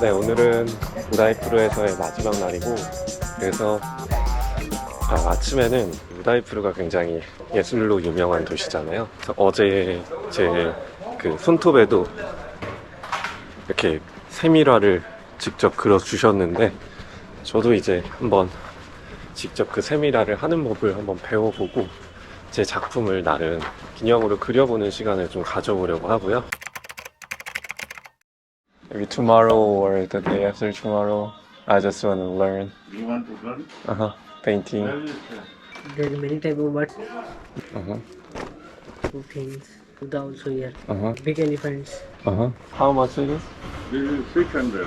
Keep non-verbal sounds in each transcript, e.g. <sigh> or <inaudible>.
네, 오늘은 우다이프루에서의 마지막 날이고, 그래서 아, 아침에는 우다이프루가 굉장히 예술로 유명한 도시잖아요. 어제 제 그 손톱에도 이렇게 세밀화를 직접 그려 주셨는데, 저도 이제 한번 직접 그 세밀화를 하는 법을 한번 배워보고 제 작품을 나름 기념으로 그려보는 시간을 좀 가져보려고 하고요. Maybe tomorrow or the day after tomorrow, I just want to learn You want to learn? uh-huh, painting. Where is it? There are many type of birds, Uh-huh, two things. Buddha also here. uh-huh, Big elephants. uh-huh. How much it is? This is 600.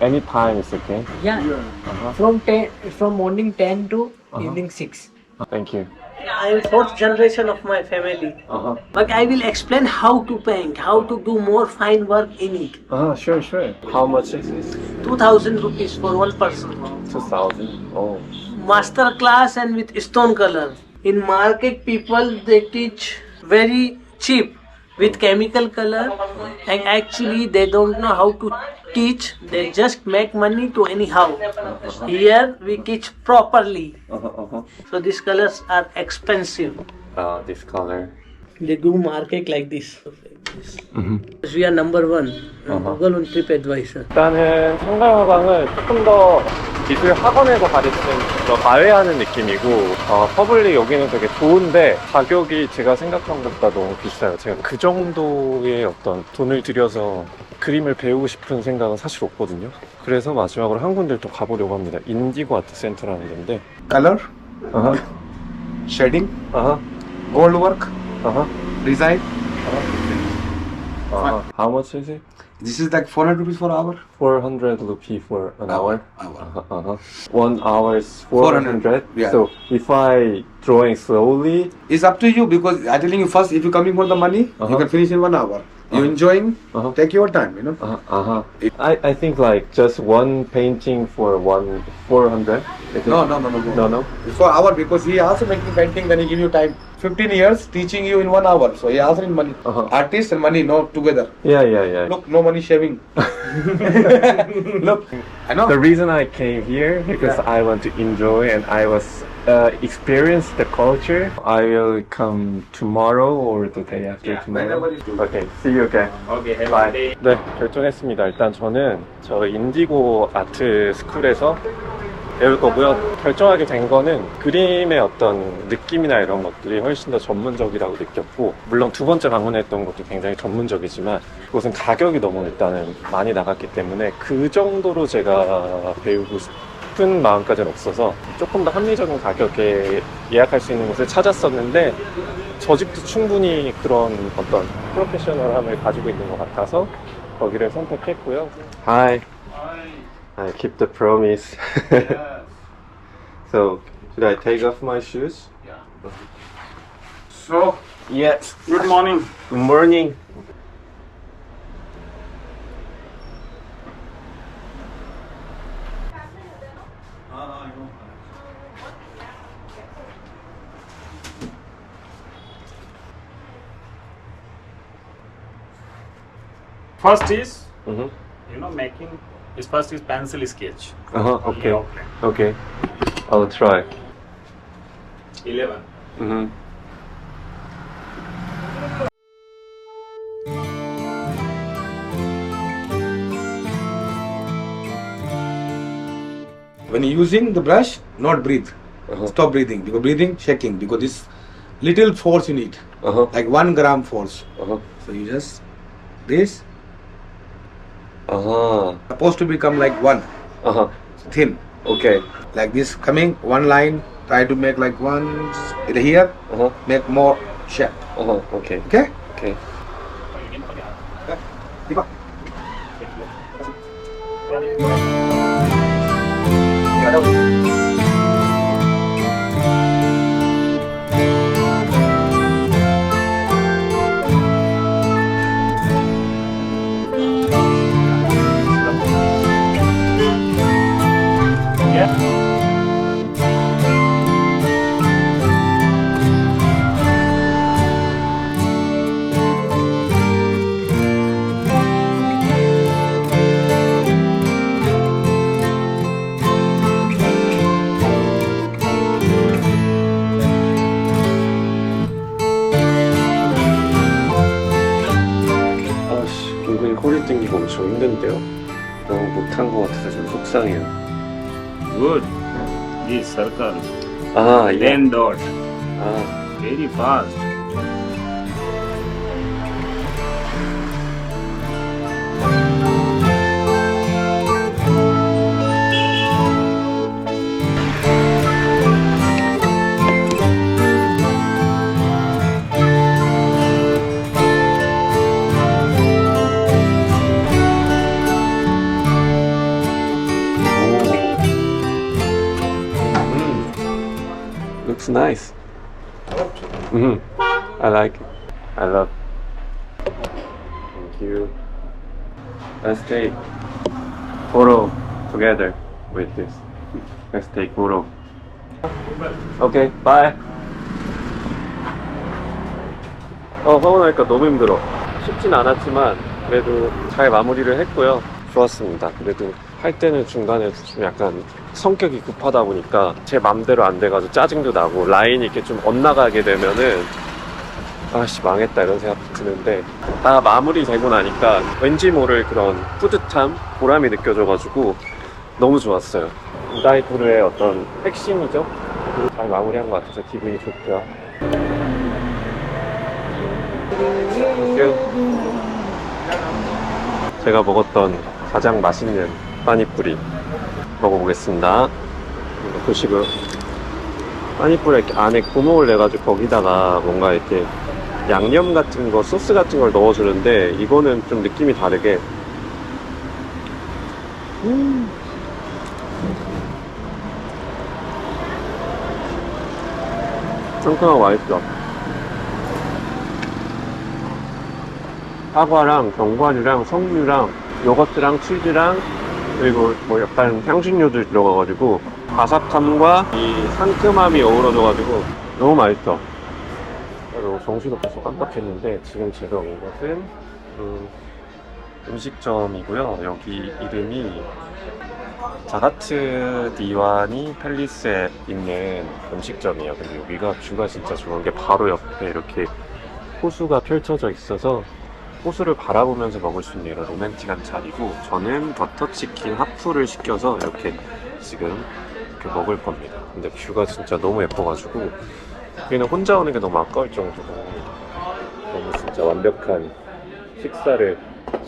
Any time is okay. Yeah. Yeah. Uh-huh. From ten, from morning ten to Uh-huh. evening six. Thank you. I am fourth generation of my family, Uh-huh. but I will explain how to paint, how to do more fine work in it. Ah, sure, sure. How much is this? Two thousand rupees for one person. 2000. Oh. Master class and with stone color. In market, people they teach very cheap with chemical color, and actually they don't know how to teach. They just make money to anyhow. Here we teach properly. So these colors are expensive. Uh, this color. They do market like this. We are number one. on Uh-huh. Google on TripAdvisor. 일단은 성당화방은 조금 더 기술 학원에서 가르치는 더 과외하는 느낌이고 어, 퍼블릭 여기는 되게 좋은데 가격이 제가 생각한 것보다 너무 비싸요. 제가 그 정도의 어떤 돈을 들여서 그림을 배우고 싶은 생각은 사실 없거든요. 그래서 마지막으로 한 군데를 또 가보려고 합니다. 인디고 아트 센터라는 데인데 color, 아하, shading, 아하, gold work, 아하, design. 아하. How much is it? This is like 400 rupees for hour. 400 rupee for an hour. Hour. Uh-huh, uh-huh. One hour is 400. 400, yeah. So if I drawing slowly, It's up to you because I'm telling you first, if you're coming for the money, Uh-huh. you can finish in one hour. You Uh-huh. enjoying? Uh-huh. Take your time, you know. uh, uh-huh. I, I think like just one painting for one 400. No, no, no, no, no. No, no. For hour because he also making painting, then he give you time. 15 years teaching you in one hour, so he also in money. Uh-huh. Artist and money, no together. Yeah, yeah, yeah. Look, no money shaving. <laughs> <laughs> Look, I know. The reason I came here because Yeah. I want to enjoy and I was uh, experience the culture. I will come tomorrow or the day after tomorrow. whenever you do. Okay, see you again. Okay, have Bye. day. 네, 결정했습니다. 일단 저는 저 인디고 아트 스쿨에서 배울 거고요. 결정하게 된 거는 그림의 어떤 느낌이나 이런 것들이 훨씬 더 전문적이라고 느꼈고, 물론 두 번째 방문했던 것도 굉장히 전문적이지만, 그것은 가격이 너무 일단은 많이 나갔기 때문에 그 정도로 제가 배우고 싶 은 마음까지는 없어서 조금 더 합리적인 가격에 예약할 수 있는 곳을 찾았었는데, 저 집도 충분히 그런 어떤 프로페셔널함을 가지고 있는 것 같아서 거기를 선택했고요. Hi. I keep the promise. so, should I take off my shoes? So, Yes. good morning. Good morning. First is, Mm-hmm. you know, making. Is first is pencil sketch. Uh-huh. Okay. Okay. Okay. I'll try. Eleven. Mm-hmm. When using the brush, not breathe. Uh-huh. Stop breathing because breathing shaking because this little force you need, Uh-huh. like one gram force. Uh-huh. So you just this uh-huh. Supposed to become like one. Uh-huh. Thin. Okay. Like this coming, one line, try to make like one here, uh-huh. make more shape. Uh-huh. Okay. Okay? Okay. 같아서 좀 속상해요. Good. This circle. 아, 이게 Then dot. 아, Very fast. Mm. I like it. I love. Thank you. Let's take photo together with this. Let's take photo. Okay, bye. 어, 화원하니까 너무 힘들어. 쉽진 않았지만, 그래도 잘 마무리를 했고요. 좋았습니다. 그래도 할 때는 중간에 좀 약간 성격이 급하다 보니까 제 맘대로 안 돼가지고 짜증도 나고 라인이 이렇게 좀 엇나가게 되면은 아씨 망했다 이런 생각이 드는데 다 마무리 되고 나니까 왠지 모를 그런 뿌듯함, 보람이 느껴져가지고 너무 좋았어요. 우다이토르의 어떤 핵심이죠. 잘 마무리한 것 같아서 기분이 좋고요. 제가 먹었던 가장 맛있는 빠니뿌리 먹어보겠습니다. 이거 보시고요. 빠니뿌리 이렇게 안에 구멍을 내가지고 거기다가 뭔가 이렇게 양념 같은 거, 소스 같은 걸 넣어주는데 이거는 좀 느낌이 다르게 음. 상큼하고 맛있어. 사과랑 견과류랑 석류랑 요거트랑 치즈랑 그리고 뭐 약간 향신료도 들어가가지고 바삭함과 이 상큼함이 어우러져가지고 너무 맛있어. 그리고 정신없어서 깜빡했는데 지금 제가 온 것은 음, 음식점이고요. 여기 이름이 자가트 디와니 팰리스에 있는 음식점이에요. 근데 여기가 뷰가 진짜 좋은 게 바로 옆에 이렇게 호수가 펼쳐져 있어서 호수를 바라보면서 먹을 수 있는 이런 로맨틱한 자리고 저는 버터치킨 하프를 시켜서 이렇게 지금 이렇게 먹을 겁니다. 근데 뷰가 진짜 너무 예뻐가지고 여기는 혼자 오는 게 너무 아까울 정도로 너무 진짜 완벽한 식사를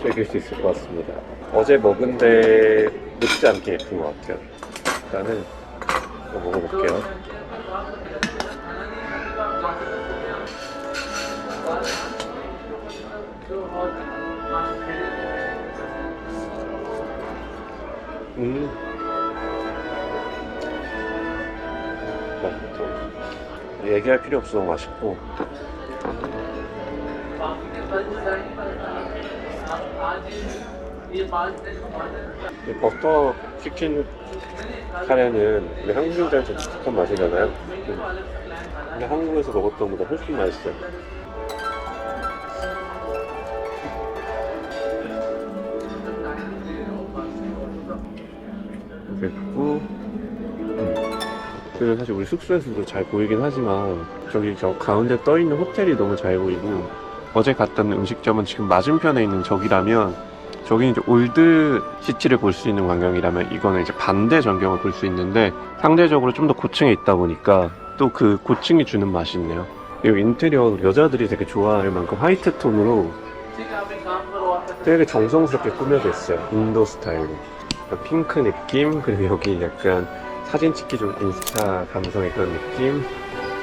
즐길 수 있을 것 같습니다. 어제 먹은 데 못지 않게 예쁜 것 같아요. 일단은 먹어볼게요. 음. 맛있죠. 얘기할 필요 없어 맛있고. 이 버터 치킨 카레는 우리 한국인들한테 익숙한 맛이잖아요. 음. 근데 한국에서 먹었던 것보다 훨씬 맛있어요. 음. 그리고 사실 우리 숙소에서도 잘 보이긴 하지만 저기 저 가운데 떠 있는 호텔이 너무 잘 보이고 어제 갔던 음식점은 지금 맞은편에 있는 저기라면 저기 이제 올드 시티를 볼 수 있는 광경이라면 이거는 이제 반대 전경을 볼 수 있는데 상대적으로 좀 더 고층에 있다 보니까 또 그 고층이 주는 맛이 있네요. 그리고 인테리어 여자들이 되게 좋아할 만큼 화이트 톤으로 되게 정성스럽게 꾸며져 있어요. 인도 스타일로. 약간 핑크 느낌 그리고 여기 약간 사진 찍기 좋은 인스타 감성의 그런 느낌.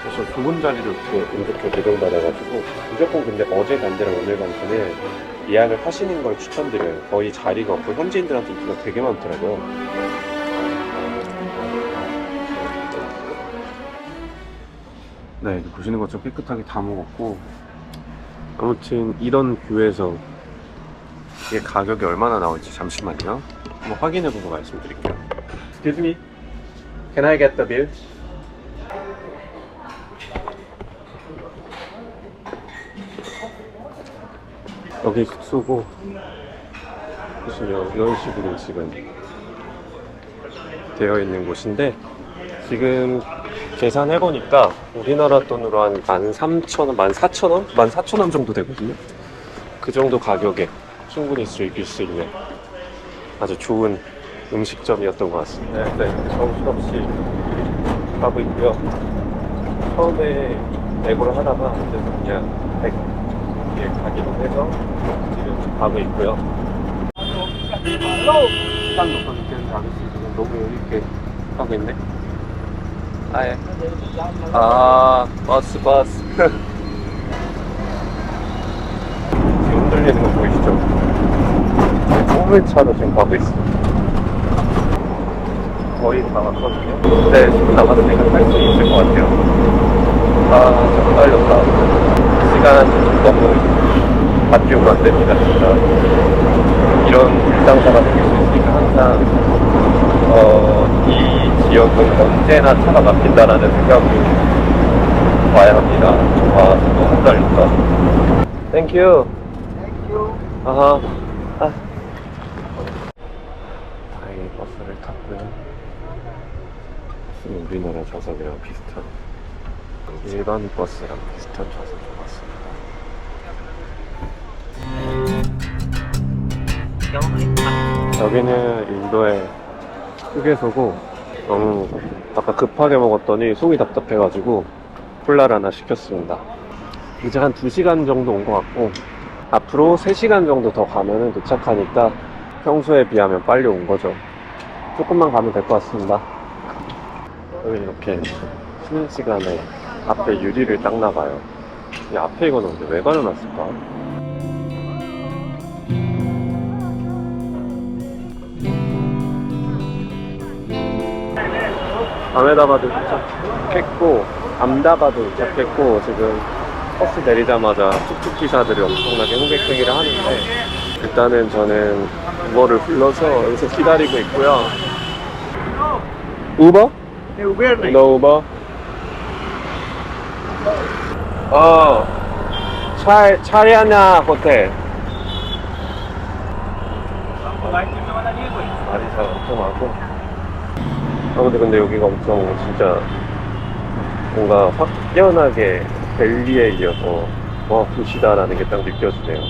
그래서 좋은 자리를 이렇게 이렇게 배정받아가지고 무조건 근데 어제 간 데랑 오늘 간 데는 예약을 하시는 걸 추천드려요. 거의 자리가 없고 현지인들한테 인기가 되게 많더라고요. 네 보시는 것처럼 깨끗하게 다 먹었고. 아무튼 이런 뷰에서 이게 가격이 얼마나 나올지 잠시만요 한번 확인해보고 말씀드릴게요 Excuse me Can I get the bill? 여기 숙소고 보시면 이런 식으로 지금 되어 있는 곳인데 지금 계산해보니까 우리나라 돈으로 한 13,000원, 14,000원? 14,000원 정도 되거든요 그 정도 가격에 충분히 즐길 수 있는 아주 좋은 음식점이었던 것 같습니다. 네, 네. 정신없이 가고 있고요. 처음에 내고를 하다가 이제 그냥 100에 가기로 해서 지금 가고 있고요. 딱 높아 느끼는 아저씨 지금 너무 여유 있게 하고 있네. 아, 예. 아, 버스, 버스. <laughs> 지금 흔들리는 거 보이시죠? 소매차로 지금 가고 있어. 거의 다 왔거든요. 네, 지금 남았으니까 탈수 있을 것 같아요. 아, 좀 떨렸다. 시간 너무 바뀌면 안 됩니다, 진짜. 이런 불상사가 생길 수 있으니까 항상, 어, 이 지역은 언제나 차가 막힌다라는 생각으로 와야 합니다. 아, 너무 떨렸다. 땡큐. 아하. 아. 다행히 버스를 탔고요. 버스는 우리나라 좌석이랑 비슷한 일반 버스랑 비슷한 좌석인 것 같습니다. 여기는 인도의 휴게소고 너무 아까 급하게 먹었더니 속이 답답해가지고 콜라를 하나 시켰습니다. 이제 한 2시간 정도 온 것 같고 앞으로 3시간 정도 더 가면은 도착하니까 평소에 비하면 빨리 온 거죠. 조금만 가면 될 것 같습니다. 여기 이렇게 쉬는 시간에 앞에 유리를 닦나봐요. 이 앞에 이거는 근데 왜 가려놨을까? 밤에다가도 도착했고 암다바도 도착했고 지금 버스 내리자마자 툭툭 기사들이 엄청나게 호객 행위를 하는데 일단은 저는 우버를 불러서 여기서 기다리고 있고요. 우버? 너 우버? 어, 차, 차리아나 호텔. 말이 잘 엄청 많고. 아, 근데, 근데 여기가 엄청 진짜 뭔가 확연하게 벨리에 이어서 와, 도시다라는 게 딱 느껴지네요.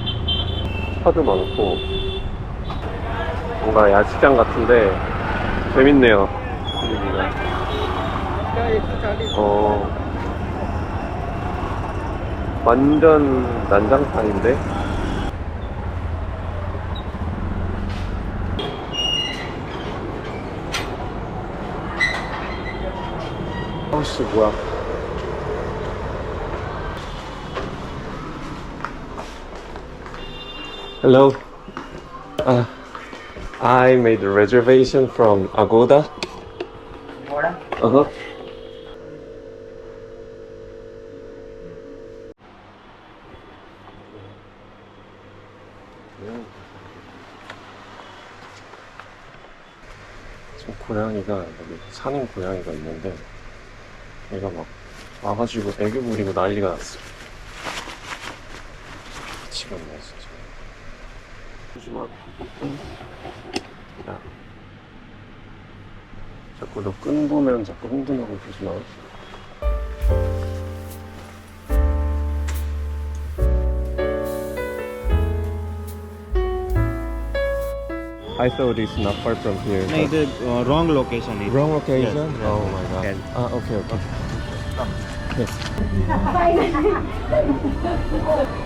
차도 많고, 뭔가 야시장 같은데 재밌네요. 분위기가. 어, 완전 난장판인데? 어씨 뭐야 Hello uh, I made a reservation from Agoda Uh-huh 지금 고양이가 여기 사는 고양이가 있는데 얘가 막 와가지고 애교 부리고 난리가 났어. 미치겠네 진짜 조심하 야. 자꾸 너 끈 보면 자꾸 흥분하고 조심하 I thought it's not far from here. No, the uh, wrong location. Wrong location. Yes. Oh my god. Yes. Ah, okay, okay. Yes. <laughs>